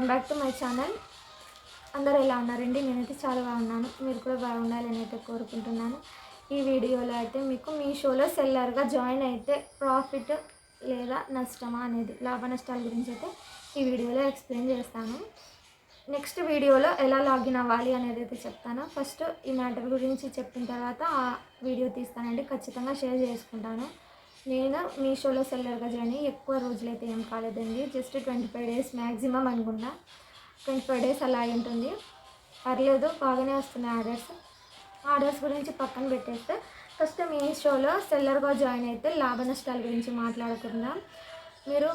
Welcome back to my channel. అందరూ ఎలా ఉన్నారండి? నేనైతే చాలా బాగున్నాను. మీరు కూడా బాగుండాలని అయితే కోరుకుంటున్నాను. ఈ వీడియోలో అయితే మీకు మీ షోలో సెల్లర్గా జాయిన్ అయితే ప్రాఫిట్ లేదా నష్టమా అనేది లాభ నష్టాల గురించి అయితే ఈ వీడియోలో ఎక్స్ప్లెయిన్ చేస్తాను. నెక్స్ట్ వీడియోలో ఎలా లాగిన్ అవ్వాలి అనేది అయితే చెప్తాను. ఫస్ట్ ఈ మ్యాటర్ గురించి చెప్పిన తర్వాత ఆ వీడియో తీస్తానండి. ఖచ్చితంగా షేర్ చేసుకుంటాను. నేను మీషోలో సెల్లర్గా జాయిన్ అయ్యి ఎక్కువ రోజులైతే ఏం కాలేదండి. Just twenty five days maximum అనుకున్నా. ట్వంటీ ఫైవ్ డేస్ అలా ఉంటుంది. పర్లేదు బాగానే వస్తున్నాయి ఆర్డర్స్. ఆర్డర్స్ గురించి పక్కన పెట్టేస్తే ఫస్ట్ మీషోలో సెల్లర్గా జాయిన్ అయితే లాభ నష్టాల గురించి మాట్లాడుకుందాం. మీరు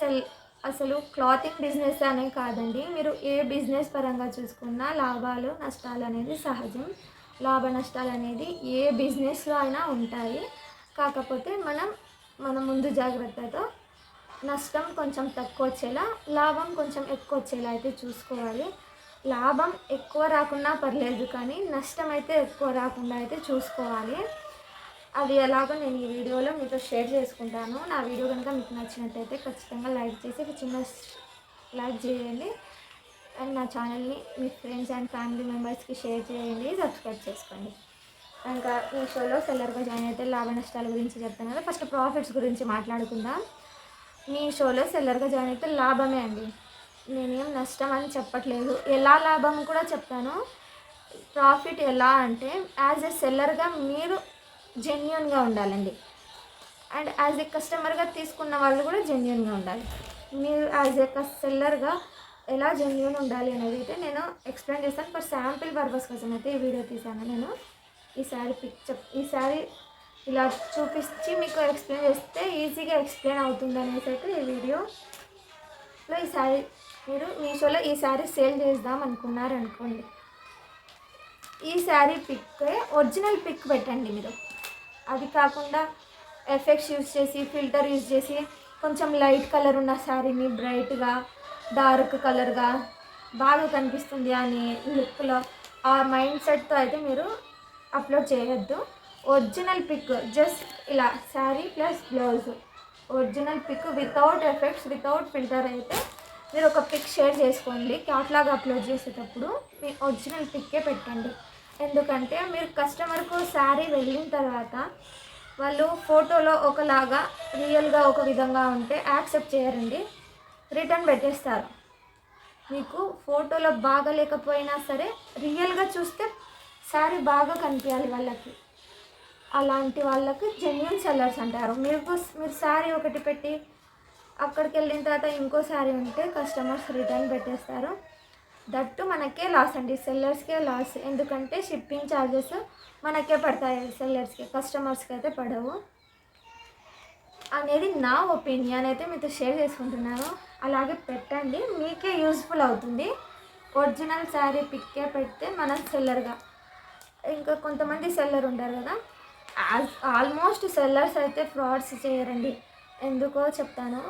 సెల్ అసలు క్లాతింగ్ బిజినెస్ అనే కాదండి. మీరు ఏ బిజినెస్ పరంగా చూసుకున్నా లాభాలు నష్టాలు అనేది సహజం. లాభ నష్టాలు అనేది ఏ బిజినెస్లో అయినా ఉంటాయి. కాకపోతే మనం మన ముందు జాగ్రత్తతో నష్టం కొంచెం తక్కువ వచ్చేలా లాభం కొంచెం ఎక్కువ వచ్చేలా అయితే చూసుకోవాలి. లాభం ఎక్కువ రాకున్నా పర్లేదు కానీ నష్టం అయితే ఎక్కువ రాకుండా అయితే చూసుకోవాలి. అది ఎలాగో నేను ఈ వీడియోలో మీతో షేర్ చేసుకుంటాను. నా వీడియో కనుక మీకు నచ్చినట్టయితే ఖచ్చితంగా లైక్ చేసి ఒక చిన్న లైక్ చేయండి. అండ్ నా ఛానల్ని మీ ఫ్రెండ్స్ అండ్ ఫ్యామిలీ మెంబర్స్కి షేర్ చేయండి. సబ్స్క్రైబ్ చేసుకోండి. ఇంకా ఈ షోలో సెల్లర్గా జాయిన్ అయితే లాభ నష్టాల గురించి చెప్తాను కదా. ఫస్ట్ ప్రాఫిట్స్ గురించి మాట్లాడుకుందాం. మీ షోలో సెల్లర్గా జాయిన్ అయితే లాభమే అండి. నేనేం నష్టం అని చెప్పట్లేదు. ఎలా లాభం కూడా చెప్తాను. ప్రాఫిట్ ఎలా అంటే యాజ్ ఎ సెల్లర్గా మీరు జెన్యున్గా ఉండాలండి. అండ్ యాజ్ ఎ కస్టమర్గా తీసుకున్న వాళ్ళు కూడా జెన్యున్గా ఉండాలి. మీరు యాజ్ ఎ సెల్లర్గా ఎలా జెన్యున్ ఉండాలి అనేది అయితే నేను ఎక్స్ప్లెయిన్ చేస్తాను. ఫర్ శాంపిల్ పర్పస్ కోసం అయితే ఈ వీడియో తీసాను నేను. ఈ శారీ పిక్ చెప్ ఈ శారీ ఇలా చూపించి మీకు ఎక్స్ప్లెయిన్ చేస్తే ఈజీగా ఎక్స్ప్లెయిన్ అవుతుంది అనేసి అయితే ఈ వీడియోలో ఈ శారీ మీరు మీషోలో ఈ శారీ సేల్ చేద్దాం అనుకున్నారు అనుకోండి. ఈ శారీ పిక్ ఒరిజినల్ పిక్ పెట్టండి మీరు. అది కాకుండా ఎఫెక్ట్స్ యూజ్ చేసి ఫిల్టర్ యూజ్ చేసి కొంచెం లైట్ కలర్ ఉన్న శారీని బ్రైట్గా డార్క్ కలర్గా బాగా కనిపిస్తుంది అని లుక్లో ఆ మైండ్ సెట్తో అయితే మీరు అప్లోడ్ చేయొద్దు. ఒరిజినల్ పిక్ జస్ట్ ఇలా sari plus blouse. Original pic without effects without filter అయితే మీరు ఒక పిక్ షేర్ చేసుకోండి. క్యాట్లాగ్ అప్లోడ్ చేసేటప్పుడు మీ ఒరిజినల్ పిక్కే పెట్టండి. ఎందుకంటే మీరు కస్టమర్కు శారీ వెళ్ళిన తర్వాత వాళ్ళు ఫోటోలో ఒకలాగా రియల్గా ఒక విధంగా ఉంటే యాక్సెప్ట్ చేయరండి. రిటర్న్ పెట్టేస్తారు. మీకు ఫోటోలో బాగా లేకపోయినా సరే రియల్గా చూస్తే శారీ బాగా కనిపించాలి వాళ్ళకి. అలాంటి వాళ్ళకి జెన్యున్ సెల్లర్స్ అంటారు. మీరు మీరు శారీ ఒకటి పెట్టి అక్కడికి వెళ్ళిన తర్వాత ఇంకో శారీ ఉంటే కస్టమర్స్ రిటర్న్ పెట్టేస్తారు. దట్టు మనకే లాస్ అండి. సెల్లర్స్కే లాస్ ఎందుకంటే షిప్పింగ్ ఛార్జెస్ మనకే పడతాయి సెల్లర్స్కి కస్టమర్స్కి అయితే పడవు. అనేది నా ఒపీనియన్ అయితే మీతో షేర్ చేసుకుంటున్నాను. అలాగే పెట్టండి. మీకే యూస్ఫుల్ అవుతుంది. ఒరిజినల్ శారీ పిక్కే పెడితే మనం సెల్లర్గా ఇంకా కొంతమంది సెల్లర్ ఉంటారు కదా. ఆల్మోస్ట్ సెల్లర్స్ అయితే ఫ్రాడ్స్ చేయరండి. ఎందుకో చెప్తాను.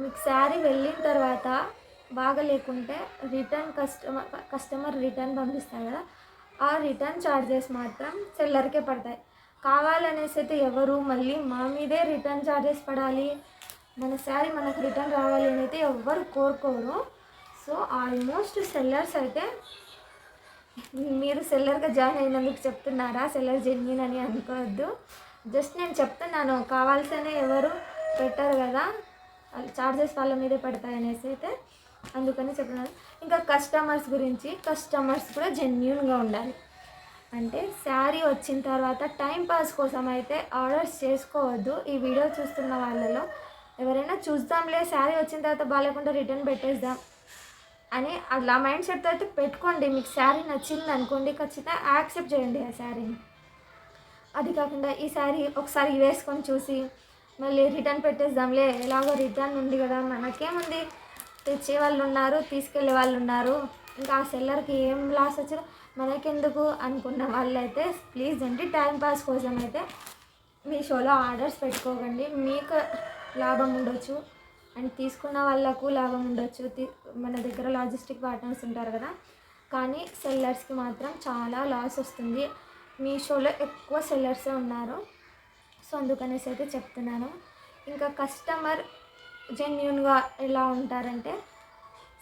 మీకు శారీ వెళ్ళిన తర్వాత బాగా లేకుంటే రిటర్న్ కస్టమర్ కస్టమర్ రిటర్న్ పంపిస్తారు కదా. ఆ రిటర్న్ ఛార్జెస్ మాత్రం సెల్లర్కే పడతాయి. కావాలనేసి అయితే ఎవరు మళ్ళీ మా మీదే రిటర్న్ ఛార్జెస్ పడాలి. మన శారీ మనకు రిటర్న్ రావాలి అని అయితే ఎవ్వరు కోరుకోరు. సో ఆల్మోస్ట్ సెల్లర్స్ అయితే మీరు సెల్లర్గా జాయిన్ అయినందుకు చెప్తున్నారా? సెల్లర్ జెన్యున్ అని అనుకోవద్దు. జస్ట్ నేను చెప్తున్నాను కావాల్సిన ఎవరు పెట్టారు కదా. చార్జెస్ వాళ్ళ మీదే పడతాయి అనేసి అయితే అందుకని చెప్తున్నాను. ఇంకా కస్టమర్స్ గురించి కస్టమర్స్ కూడా జెన్యున్గా ఉండాలి. అంటే శారీ వచ్చిన తర్వాత టైం పాస్ కోసం అయితే ఆర్డర్స్ చేసుకోవద్దు. ఈ వీడియో చూస్తున్న వాళ్ళలో ఎవరైనా చూద్దాంలే శారీ వచ్చిన తర్వాత బాగాలేకుండా రిటర్న్ పెట్టేద్దాం. అని అలా మైండ్ సెట్తో అయితే పెట్టుకోండి. మీకు శారీ నచ్చింది అనుకోండి ఖచ్చితంగా యాక్సెప్ట్ చేయండి ఆ శారీని. అది కాకుండా ఈ శారీ ఒకసారి వేసుకొని చూసి మళ్ళీ రిటర్న్ పెట్టేద్దాంలే ఎలాగో రిటర్న్ ఉంది కదా మనకేముంది? తెచ్చే వాళ్ళు ఉన్నారు తీసుకెళ్ళే వాళ్ళు ఉన్నారు. ఇంకా ఆ సెల్లర్కి ఏం లాస్ వచ్చినా మనకెందుకు అనుకున్న వాళ్ళైతే ప్లీజ్ అండి టైంపాస్ కోసం అయితే మీ షోలో ఆర్డర్స్ పెట్టుకోకండి. మీకు లాభం ఉండొచ్చు. అండ్ తీసుకున్న వాళ్ళకు లాభం ఉండొచ్చు. మన దగ్గర లాజిస్టిక్ పార్ట్నర్స్ ఉంటారు కదా. కానీ సెల్లర్స్కి మాత్రం చాలా లాస్ వస్తుంది. మీషోలో ఎక్కువ సెల్లర్సే ఉన్నారు. సో అందుకనేసి అయితే చెప్తున్నాను. ఇంకా కస్టమర్ జెన్యున్గా ఎలా ఉంటారంటే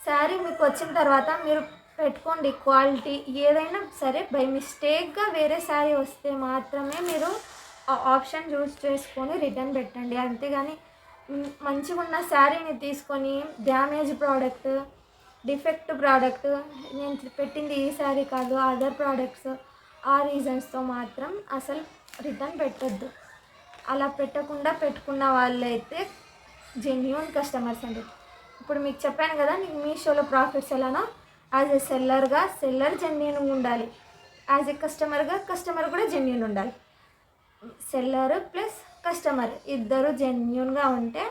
శారీ మీకు వచ్చిన తర్వాత మీరు పెట్టుకోండి క్వాలిటీ. ఏదైనా సరే బై మిస్టేక్గా వేరే శారీ వస్తే మాత్రమే మీరు ఆప్షన్ చూస్ చేసుకొని రిటర్న్ పెట్టండి. అంతేగాని మంచిగా ఉన్న శారీని తీసుకొని డ్యామేజ్ ప్రోడక్ట్ డిఫెక్ట్ ప్రోడక్ట్ నేను పెట్టింది ఈ శారీ కాదు అదర్ ప్రోడక్ట్స్ ఆ రీజన్స్తో మాత్రం అసలు రిటర్న్ పెట్టొద్దు. అలా పెట్టకుండా పెట్టుకున్న వాళ్ళైతే జెన్యున్ కస్టమర్స్ అండి. ఇప్పుడు మీకు చెప్పాను కదా నీకు మీషోలో ప్రాఫిట్స్ ఎలానో యాజ్ ఎ సెల్లర్గా సెల్లర్ జెన్యున్గా ఉండాలి. యాజ్ ఎ కస్టమర్గా కస్టమర్ కూడా జెన్యున్ ఉండాలి. సెల్లర్ ప్లస్ కస్టమర్ ఇద్దరు జెన్యున్గా ఉంటే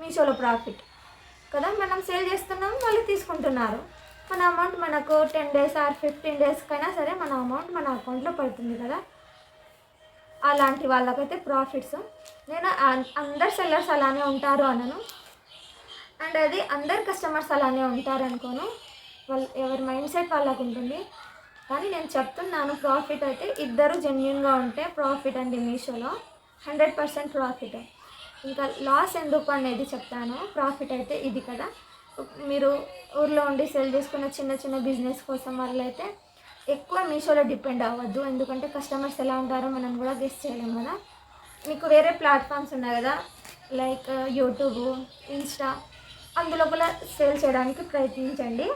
మీషోలో ప్రాఫిట్. కదా మనం సేల్ చేస్తున్నాం వాళ్ళు తీసుకుంటున్నారు. మన అమౌంట్ మనకు టెన్ డేస్ ఆర్ ఫిఫ్టీన్ డేస్కైనా సరే మన అమౌంట్ మన అకౌంట్లో పడుతుంది కదా. అలాంటి వాళ్ళకైతే ప్రాఫిట్స్. నేను అందరు సెల్లర్స్ అలానే ఉంటారు అనను. అండ్ అది అందరు కస్టమర్స్ అలానే ఉంటారు అనుకోను. వాళ్ళు ఎవరి మైండ్ సెట్ వాళ్ళకు ఉంటుంది. కానీ నేను చెప్తున్నాను ప్రాఫిట్ అయితే ఇద్దరు జెన్యున్గా ఉంటే ప్రాఫిట్ అండి మీషోలో. Hundred percent profit. ఇంకా లాస్ ఎందుకు అనేది చెప్తాను. ప్రాఫిట్ అయితే ఇది కదా. మీరు ఊర్లో ఉండి సెల్ చేసుకున్న చిన్న చిన్న బిజినెస్ కోసం వాళ్ళైతే ఎక్కువ మీషోలో డిపెండ్ అవ్వద్దు. ఎందుకంటే కస్టమర్స్ ఎలా ఉంటారో మనం కూడా గెస్ట్ చేయలేము కదా. మీకు వేరే ప్లాట్ఫామ్స్ ఉన్నాయి కదా. Like YouTube Insta. అందులో కూడా సేల్ చేయడానికి ప్రయత్నించండి.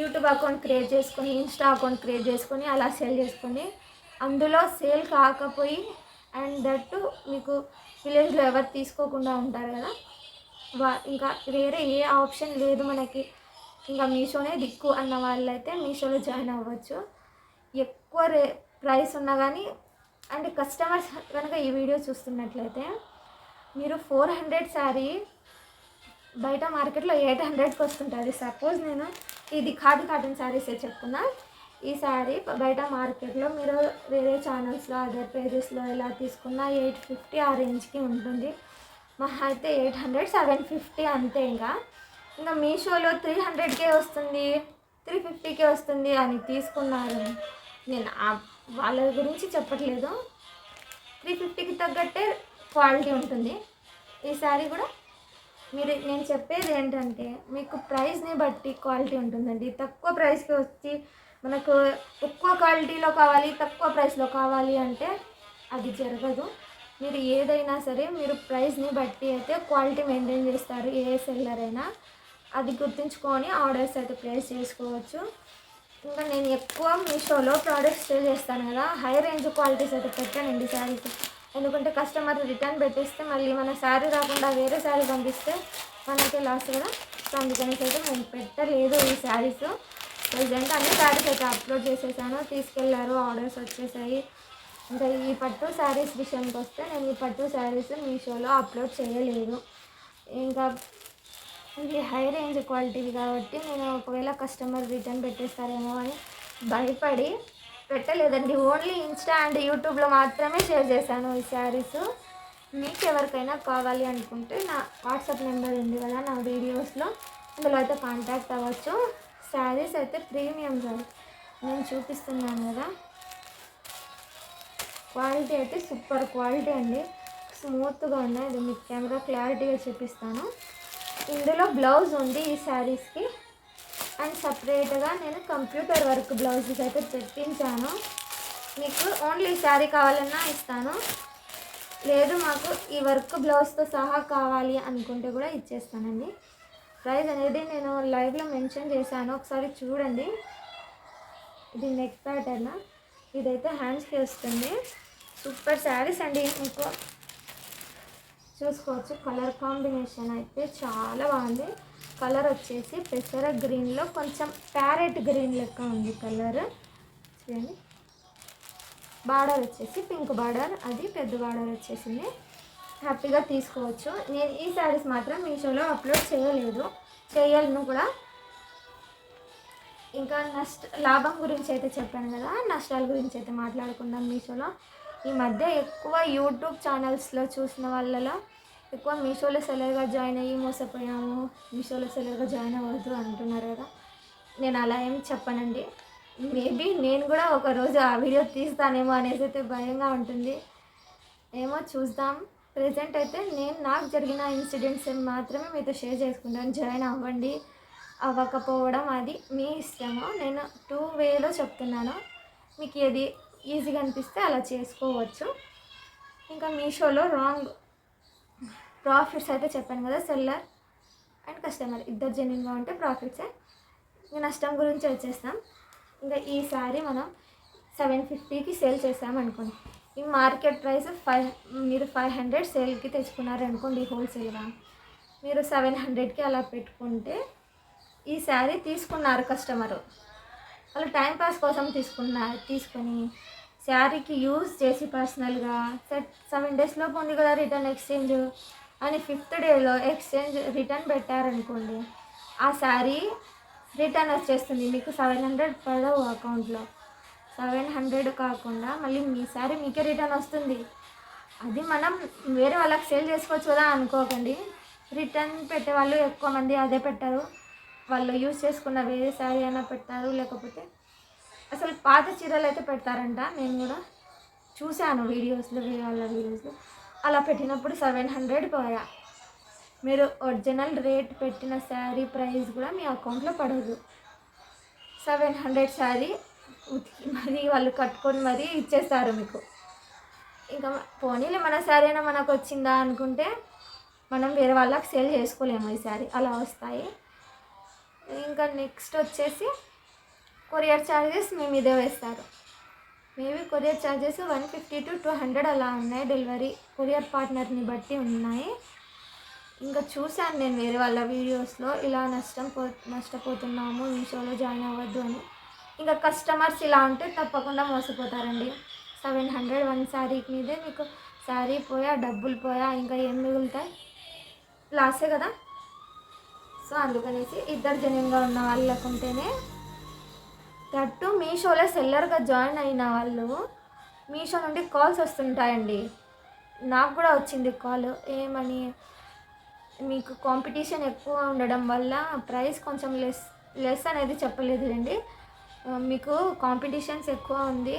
యూట్యూబ్ అకౌంట్ క్రియేట్ చేసుకొని ఇన్స్టా అకౌంట్ క్రియేట్ చేసుకొని అలా సేల్ చేసుకొని అందులో సేల్ కాకపోయి అండ్ దట్టు మీకు విలేజ్లో ఎవరు తీసుకోకుండా ఉంటారు కదా. వా ఇంకా వేరే ఏ ఆప్షన్ లేదు మనకి. ఇంకా మీషోనే దిక్కు అన్న వాళ్ళైతే మీషోలో జాయిన్ అవ్వచ్చు. ఎక్కువ రే ప్రైస్ ఉన్నా కానీ అండ్ కస్టమర్స్ కనుక ఈ వీడియో చూస్తున్నట్లయితే మీరు ఫోర్ హండ్రెడ్ శారీ బయట మార్కెట్లో ఎయిట్ హండ్రెడ్కి వస్తుంటుంది. సపోజ్ నేను ఇది ఖాదీ కాటన్ శారీస్ చెప్తున్నా. ఈ శారీ బయట మార్కెట్లో మీరు వేరే ఛానల్స్లో అదర్ పేజెస్లో ఎలా తీసుకున్నా ఎయిట్ ఫిఫ్టీ ఆ రేంజ్కి ఉంటుంది. మహా అయితే ఎయిట్ హండ్రెడ్ సెవెన్ ఫిఫ్టీ అంతే ఇంకా. ఇంకా మీషోలో త్రీ హండ్రెడ్కే వస్తుంది త్రీ ఫిఫ్టీకే వస్తుంది అని తీసుకున్నారు. నేను వాళ్ళ గురించి చెప్పట్లేదు. త్రీ ఫిఫ్టీకి తగ్గట్టే క్వాలిటీ ఉంటుంది. ఈ శారీ కూడా మీరు నేను చెప్పేది ఏంటంటే మీకు ప్రైస్ని బట్టి క్వాలిటీ ఉంటుందండి. తక్కువ ప్రైస్కి వచ్చి మనకు ఎక్కువ క్వాలిటీలో కావాలి తక్కువ ప్రైస్లో కావాలి అంటే అది జరగదు. మీరు ఏదైనా సరే మీరు ప్రైస్ని బట్టి అయితే క్వాలిటీ మెయింటైన్ చేస్తారు ఏ సెల్లర్ అయినా. అది గుర్తుంచుకొని ఆర్డర్స్ అయితే ప్లేస్ చేసుకోవచ్చు. ఇంకా నేను ఎక్కువ మీషోలో ప్రోడక్ట్స్ సేల్ చేస్తాను కదా హై రేంజ్ క్వాలిటీస్ అయితే పెట్టానండి శారీస్. ఎందుకంటే కస్టమర్ రిటర్న్ పెట్టేస్తే మళ్ళీ మన శారీ రాకుండా వేరే శారీ పంపిస్తే మనకే లాస్ కదా. సో అందుకని అయితే మేము పెట్టలేదు ఈ శారీస్. ప్రజెంట్ అన్ని శారీస్ అయితే అప్లోడ్ చేసేసాను. తీసుకెళ్ళారు ఆర్డర్స్ వచ్చేసాయి. ఇంకా ఈ పట్టు శారీస్ విషయానికి వస్తే నేను ఈ పట్టు శారీస్ మీషోలో అప్లోడ్ చేయలేదు ఇంకా ఇది హై రేంజ్ క్వాలిటీవి కాబట్టి నేను ఒకవేళ కస్టమర్ రిటర్న్ పెట్టేస్తారేమో అని భయపడి పెట్టలేదండి. ఓన్లీ ఇన్స్టా అండ్ యూట్యూబ్లో మాత్రమే షేర్ చేశాను ఈ శారీస్. మీకు ఎవరికైనా కావాలి అనుకుంటే నా వాట్సాప్ నెంబర్ ఉంది కదా నా వీడియోస్లో అందులో అయితే కాంటాక్ట్ అవ్వచ్చు. శారీస్ అయితే ప్రీమియం సార్ నేను చూపిస్తున్నాను కదా. క్వాలిటీ అయితే సూపర్ క్వాలిటీ అండి. స్మూత్గా ఉన్నాయి. ఇది మీకు కెమెరా క్లారిటీగా చూపిస్తాను. ఇందులో బ్లౌజ్ ఉంది ఈ శారీస్కి అండ్ సపరేట్గా నేను కంప్యూటర్ వర్క్ బ్లౌజెస్ అయితే తెప్పించాను. మీకు ఓన్లీ శారీ కావాలన్నా ఇస్తాను. లేదు మాకు ఈ వర్క్ బ్లౌజ్తో సహా కావాలి అనుకుంటే కూడా ఇచ్చేస్తానండి. ప్రైస్ అనేది నేను లైవ్లో మెన్షన్ చేశాను. ఒకసారి చూడండి. ఇది నెక్ ప్యాటర్న్ ఇదైతే హ్యాండ్స్కి వస్తుంది. సూపర్ శారీస్ అండి. మీకు చూసుకోవచ్చు. కలర్ కాంబినేషన్ అయితే చాలా బాగుంది. కలర్ వచ్చేసి పెసర గ్రీన్లో కొంచెం ప్యారెట్ గ్రీన్ లెక్క ఉంది కలర్ చూడండి. బార్డర్ వచ్చేసి పింక్ బార్డర్ అది పెద్ద బార్డర్ వచ్చేసింది. హ్యాపీగా తీసుకోవచ్చు. నేను ఈ శారీస్ మాత్రం మీషోలో అప్లోడ్ చేయలేదు. చేయలను కూడా ఇంకా నష్ట లాభం గురించి అయితే చెప్పాను కదా నష్టాల గురించి అయితే మాట్లాడుకుందాం మీషోలో. ఈ మధ్య ఎక్కువ యూట్యూబ్ ఛానల్స్లో చూసిన వాళ్ళలో ఎక్కువ మీషోలో సెలవుగా జాయిన్ అయ్యి మోసపోయాము మీషోలో సెలవుగా జాయిన్ అవ్వద్దు అంటున్నారు కదా. నేను అలా ఏం చెప్పనండి. మేబీ నేను కూడా ఒక రోజు ఆ వీడియో తీస్తానేమో అనేసి అయితే భయంగా ఉంటుంది. ఏమో చూద్దాం. ప్రజెంట్ అయితే నేను నాకు జరిగిన ఇన్సిడెంట్స్ మాత్రమే మీతో షేర్ చేసుకుంటాను. జాయిన్ అవ్వండి అవ్వకపోవడం అది మీ ఇష్టము. నేను టూ వేలో చెప్తున్నాను. మీకు ఏది ఈజీగా అనిపిస్తే అలా చేసుకోవచ్చు. ఇంకా మీషోలో రాంగ్ ప్రాఫిట్స్ అయితే చెప్పాను కదా సెల్లర్ అండ్ కస్టమర్. ఇద్దరు జెన్యున్గా ఉంటే ప్రాఫిట్సే. ఇంకా నష్టం గురించి వచ్చేస్తాం. ఇంకా ఈసారి మనం సెవెన్ ఫిఫ్టీకి సేల్ చేసాం ఈ మార్కెట్ ప్రైస్ ఫైవ్ మీరు ఫైవ్ హండ్రెడ్ సేల్కి తెచ్చుకున్నారనుకోండి హోల్సేల్గా మీరు సెవెన్ హండ్రెడ్కి అలా పెట్టుకుంటే ఈ శారీ తీసుకున్నారు కస్టమరు. వాళ్ళు టైం పాస్ కోసం తీసుకున్నారు తీసుకొని శారీకి యూజ్ చేసి పర్సనల్గా సెట్ సెవెన్ డేస్లోపు ఉంది కదా రిటర్న్ ఎక్స్చేంజ్ అని ఫిఫ్త్ డేలో ఎక్స్చేంజ్ రిటర్న్ పెట్టారనుకోండి ఆ శారీ రిటర్న్ వచ్చేస్తుంది మీకు సెవెన్ హండ్రెడ్ పడవు అకౌంట్లో. సెవెన్ హండ్రెడ్ కాకుండా మళ్ళీ మీ శారీ మీకే రిటర్న్ వస్తుంది. అది మనం వేరే వాళ్ళకి సేల్ చేసుకోవచ్చు కదా అనుకోకండి. రిటర్న్ పెట్టే వాళ్ళు ఎక్కువ మంది అదే పెట్టారు. వాళ్ళు యూజ్ చేసుకున్న వేరే శారీ అయినా పెట్టారు లేకపోతే అసలు పాత చీరలు అయితే పెడతారంట. నేను కూడా చూశాను వీడియోస్లో వేరే వాళ్ళ వీడియోస్లో. అలా పెట్టినప్పుడు సెవెన్ హండ్రెడ్ పోయా. మీరు ఒరిజినల్ రేట్ పెట్టిన శారీ ప్రైస్ కూడా మీ అకౌంట్లో పడదు. సెవెన్ హండ్రెడ్ శారీ ఉతికి మరీ వాళ్ళు కట్టుకొని మరీ ఇచ్చేస్తారు మీకు. ఇంకా పోనీలే మన శారీ మనకు వచ్చిందా అనుకుంటే మనం వేరే వాళ్ళకి సేల్ చేసుకోలేము ఈ శారీ అలా వస్తాయి. ఇంకా నెక్స్ట్ వచ్చేసి కొరియర్ ఛార్జెస్ మేము ఇదే వేస్తారు. Maybe courier charges one fifty to two hundred అలా ఉన్నాయి డెలివరీ. కొరియర్ పార్ట్నర్ని బట్టి ఉన్నాయి. ఇంకా చూశాను నేను వేరే వాళ్ళ వీడియోస్లో. ఇలా నష్టం పో నష్టపోతున్నాము మీషోలో జాయిన్ అవ్వద్దు అని. ఇంకా కస్టమర్స్ ఇలా ఉంటే తప్పకుండా మోసపోతారండి. సెవెన్ హండ్రెడ్ వన్ శారీకి మీదే మీకు శారీ పోయా డబ్బులు పోయా ఇంకా ఏం మిగులుతాయి? లాసే కదా? సో అందుకనేసి ఇద్దరు జనంగా ఉన్న వాళ్ళకు ఉంటేనే దట్టు మీషోలో సెల్లర్గా జాయిన్ అయిన వాళ్ళు మీషో నుండి కాల్స్ వస్తుంటాయండి. నాకు కూడా వచ్చింది కాల్ ఏమని? మీకు కాంపిటీషన్ ఎక్కువ ఉండడం వల్ల ప్రైస్ కొంచెం లెస్ లెస్ అనేది చెప్పలేదు అండి మీకు కాంపిటీషన్స్ ఎక్కువ ఉంది.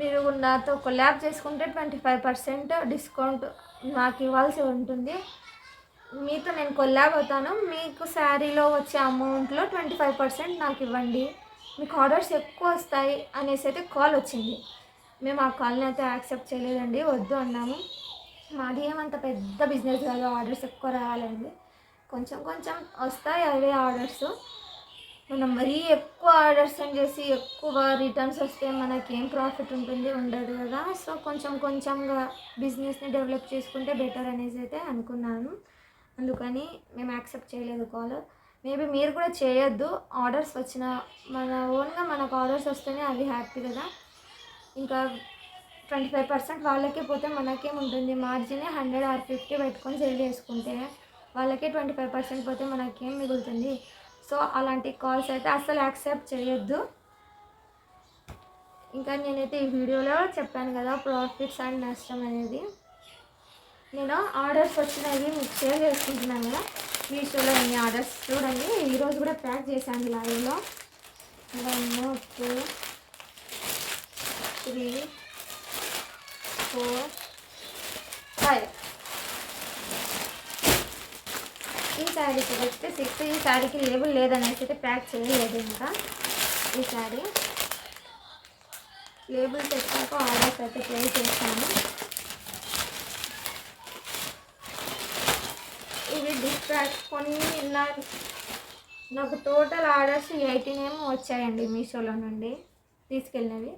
మీరు నాతో కొలాబ్ చేసుకుంటే ట్వంటీ ఫైవ్ పర్సెంట్ డిస్కౌంట్ నాకు ఇవ్వాల్సి ఉంటుంది. మీతో నేను కొల్లాబ్ అవుతాను. మీకు శారీలో వచ్చే అమౌంట్లో ట్వంటీ ఫైవ్ పర్సెంట్ నాకు ఇవ్వండి. మీకు ఆర్డర్స్ ఎక్కువ వస్తాయి అనేసి అయితే కాల్ వచ్చింది. మేము ఆ కాల్ని అయితే యాక్సెప్ట్ చేయలేదండి వద్దు అన్నాము. మాది ఏమంత పెద్ద బిజినెస్ కాదు ఆర్డర్స్ ఎక్కువ రావాలండి. కొంచెం కొంచెం వస్తాయి అవే ఆర్డర్స్ మనం మరీ ఎక్కువ ఆర్డర్స్ సెండ్ చేసి ఎక్కువ రిటర్న్స్ వస్తే మనకి ఏం ప్రాఫిట్ ఉంటుంది ఉండదు కదా. సో కొంచెం కొంచెంగా బిజినెస్ని డెవలప్ చేసుకుంటే బెటర్ అనేసి అయితే అనుకున్నాను. అందుకని మేము యాక్సెప్ట్ చేయలేదు కాల్ మేబీ మీరు కూడా చేయొద్దు. ఆర్డర్స్ వచ్చిన మన ఓన్గా మనకు ఆర్డర్స్ వస్తేనే అవి హ్యాపీ కదా. ఇంకా ట్వంటీ ఫైవ్ పర్సెంట్ వాళ్ళకే పోతే మనకేముంటుంది మార్జినే హండ్రెడ్ ఆర్ ఫిఫ్టీ పెట్టుకొని సేల్ చేసుకుంటే వాళ్ళకే ట్వంటీ ఫైవ్ పర్సెంట్ పోతే మనకేం మిగులుతుంది? సో అలాంటి కాల్స్ అయితే అస్సలు యాక్సెప్ట్ చేయొద్దు. ఇంకా నేనైతే ఈ వీడియోలో చెప్పాను కదా ప్రాఫిట్స్ అండ్ నష్టం అనేది. నేను ఆర్డర్స్ వచ్చినవి మీకు షేర్ చేసుకుంటున్నాను కదా. మీషోలో ఎన్ని ఆర్డర్స్ చూడండి. ఈరోజు కూడా ప్యాక్ చేశాను లైవ్లో one two three four five ఈ శారీకి వచ్చి సిక్స్ ఈ శారీకి లేబుల్ లేదనేసి అయితే ప్యాక్ చేయలేదు ఇంకా. ఈ శారీ లేబుల్ పెట్టాక ఆర్డర్స్ అయితే ప్లే చేస్తాను. ఇవి డిస్ట్రాక్ట్ కొన్ని నా నాకు టోటల్ ఆర్డర్స్ ఎయిటీన్ ఏమో వచ్చాయండి మీషోలో నుండి తీసుకెళ్ళినవి.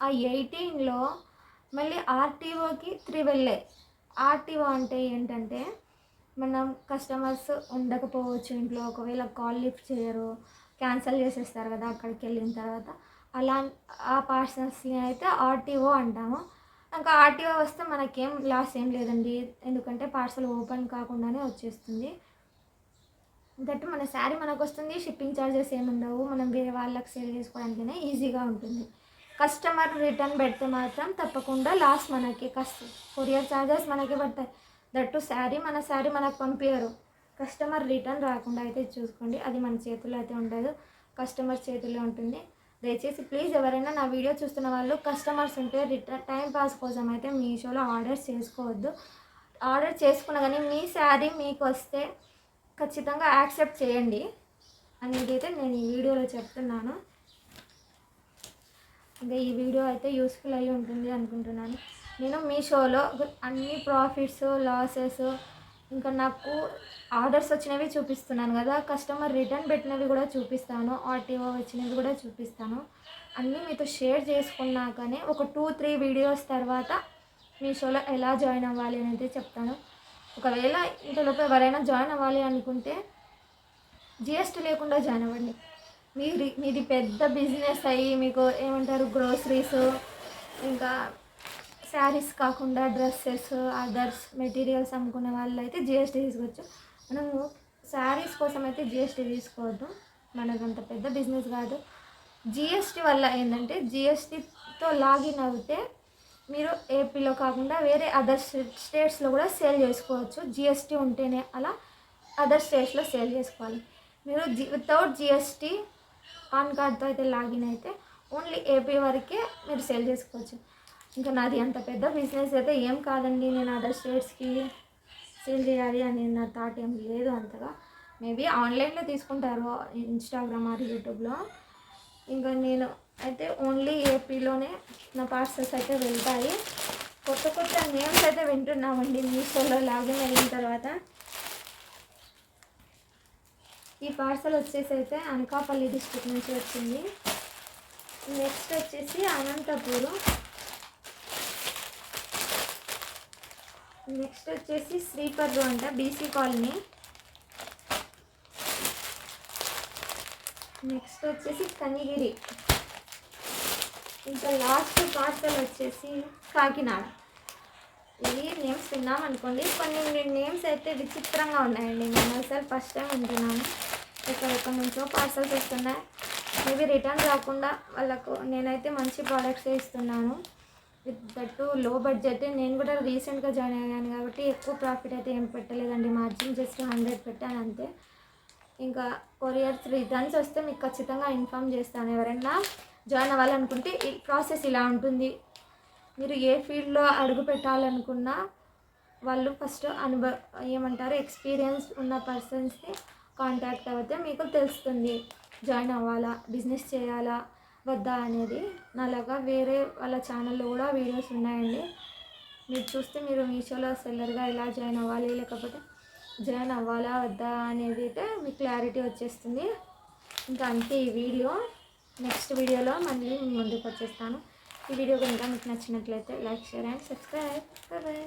ఆ ఎయిటీన్లో మళ్ళీ ఆర్టీఓకి త్రీ వెళ్ళాయి ఆర్టీఓ అంటే ఏంటంటే మనం కస్టమర్స్ ఉండకపోవచ్చు ఇంట్లో. ఒకవేళ కాల్ లిఫ్ట్ చేయరు క్యాన్సిల్ చేసేస్తారు కదా అక్కడికి వెళ్ళిన తర్వాత. అలా ఆ పార్సల్స్ని అయితే ఆర్టీఓ అంటాము. ఇంకా ఆర్టీఓ వస్తే మనకేం లాస్ ఏం లేదండి. ఎందుకంటే పార్సల్ ఓపెన్ కాకుండానే వచ్చేస్తుంది. దట్ మన శారీ మనకు వస్తుంది షిప్పింగ్ ఛార్జెస్ ఏమి ఉండవు. మనం వేరే వాళ్ళకి సేల్ చేసుకోవడానికైనా ఈజీగా ఉంటుంది. కస్టమర్ రిటర్న్ పెడితే మాత్రం తప్పకుండా లాస్ మనకి. కస్ కొరియర్ ఛార్జెస్ మనకి పడతాయి. దట్టు శారీ మన శారీ మనకు పంపించరు కస్టమర్ రిటర్న్ రాకుండా అయితే చూసుకోండి. అది మన చేతుల్లో అయితే ఉండదు. కస్టమర్ చేతుల్లో ఉంటుంది. దయచేసి ప్లీజ్ ఎవరైనా నా వీడియో చూస్తున్న వాళ్ళు కస్టమర్స్ ఉంటే రిటర్న్ టైం పాస్ కోసం అయితే మీషోలో ఆర్డర్స్ చేసుకోవద్దు. ఆర్డర్ చేసుకున్నా కానీ మీ శారీ మీకు వస్తే ఖచ్చితంగా యాక్సెప్ట్ చేయండి. అనేది అయితే నేను ఈ వీడియోలో చెప్తున్నాను. ఇంకా ఈ వీడియో అయితే యూస్ఫుల్ అయ్యి ఉంటుంది అనుకుంటున్నాను. నేను మీ షోలో అన్ని ప్రాఫిట్స్ లాసెస్ ఇంకా నాకు ఆర్డర్స్ వచ్చినవి చూపిస్తున్నాను కదా కస్టమర్ రిటర్న్ పెట్టినవి కూడా చూపిస్తాను ఆర్టీఓ వచ్చినవి కూడా చూపిస్తాను. అన్నీ మీతో షేర్ చేసుకున్నాకనే ఒక టూ త్రీ వీడియోస్ తర్వాత మీ షోలో ఎలా జాయిన్ అవ్వాలి అనేది చెప్తాను. ఒకవేళ ఇంతలోపు ఎవరైనా జాయిన్ అవ్వాలి అనుకుంటే జిఎస్టీ లేకుండా జాయిన్ అవ్వండి. మీది మీది పెద్ద బిజినెస్ అయ్యి మీకు ఏమంటారు గ్రోసరీస్ ఇంకా శారీస్ కాకుండా డ్రెస్సెస్ అదర్స్ మెటీరియల్స్ అమ్ముకునే వాళ్ళు అయితే జిఎస్టీ తీసుకోవచ్చు. మనము శారీస్ కోసం అయితే జిఎస్టీ తీసుకోవద్దు. మనకు అంత పెద్ద బిజినెస్ కాదు. జిఎస్టీ వల్ల ఏంటంటే జిఎస్టీతో లాగిన్ అవుతే మీరు ఏపీలో కాకుండా వేరే అదర్ స్టేట్స్లో కూడా సేల్ చేసుకోవచ్చు. జిఎస్టీ ఉంటేనే అలా అదర్ స్టేట్స్లో సేల్ చేసుకోవాలి. మీరు జి వితౌట్ జిఎస్టీ పాన్ కార్డ్తో అయితే లాగిన్ అయితే ఓన్లీ ఏపీ వరకే మీరు సేల్ చేసుకోవచ్చు. ఇంకా నాది అంత పెద్ద బిజినెస్ అయితే ఏం కాదండి. నేను అదర్ స్టేట్స్కి సేల్ చేయాలి అని నా థాట్ ఏం లేదు అంతగా. మేబీ ఆన్లైన్లో తీసుకుంటారు ఇన్స్టాగ్రామ్ ఆర్ యూట్యూబ్లో ఇంకా నేను అయితే ఓన్లీ ఏపీలోనే నా పార్సల్స్ అయితే వెళ్తాయి. కొత్త కొత్త నేమ్స్ అయితే వింటున్నామండి మీషోలో లాగిన్ అయిన తర్వాత. ఈ పార్సల్ వచ్చేసి అయితే అనకాపల్లి డిస్ట్రిక్ట్ నుంచి వచ్చింది. నెక్స్ట్ వచ్చేసి అనంతపురం. నెక్స్ట్ వచ్చేసి శ్రీపర్రు అంట బీసీ కాలనీ. నెక్స్ట్ వచ్చేసి కనిగిరి. ఇంకా లాస్ట్ పార్సల్ వచ్చేసి కాకినాడ. ఇవి నేమ్స్ విన్నాం అనుకోండి. కొన్ని నేమ్స్ అయితే విచిత్రంగా ఉన్నాయండి. నేను అసలు ఫస్ట్ టైం వింటున్నాను. ఎక్కడెక్కడ నుంచో పార్సల్స్ వస్తున్నాయి. మేబీ రిటర్న్ రాకుండా వాళ్ళకు నేనైతే మంచి ప్రోడక్ట్స్ ఇస్తున్నాను. విత్ దట్టు లో బడ్జెట్ నేను కూడా రీసెంట్గా జాయిన్ అయ్యాను కాబట్టి ఎక్కువ ప్రాఫిట్ అయితే ఏం పెట్టలేదండి. మార్జిన్ జస్ట్ హండ్రెడ్ పెట్టాను అంతే. ఇంకా కొరియర్స్ రిటర్న్స్ వస్తే మీకు ఖచ్చితంగా ఇన్ఫామ్ చేస్తాను. ఎవరైనా జాయిన్ అవ్వాలనుకుంటే ఈ ప్రాసెస్ ఇలా ఉంటుంది. మీరు ఏ ఫీల్డ్లో అడుగు పెట్టాలనుకున్నా వాళ్ళు ఫస్ట్ అనుభవ ఏమంటారు ఎక్స్పీరియన్స్ ఉన్న పర్సన్స్ని కాంటాక్ట్ అవుతే మీకు తెలుస్తుంది. జాయిన్ అవ్వాలా? బిజినెస్ చేయాలా? వద్దా అనేది నాలాగా వేరే వాళ్ళ ఛానల్లో కూడా వీడియోస్ ఉన్నాయండి. మీరు చూస్తే మీరు మీషోలో సెల్లర్గా ఎలా జాయిన్ అవ్వాలి లేకపోతే జాయిన్ అవ్వాలా వద్దా అనేది అయితే మీకు క్లారిటీ వచ్చేస్తుంది. ఇంకా అంతే ఈ వీడియో. నెక్స్ట్ వీడియోలో మళ్ళీ ముందుకు వచ్చేస్తాను ఈ వీడియో కనుక మీకు నచ్చినట్లయితే like share and subscribe. Bye.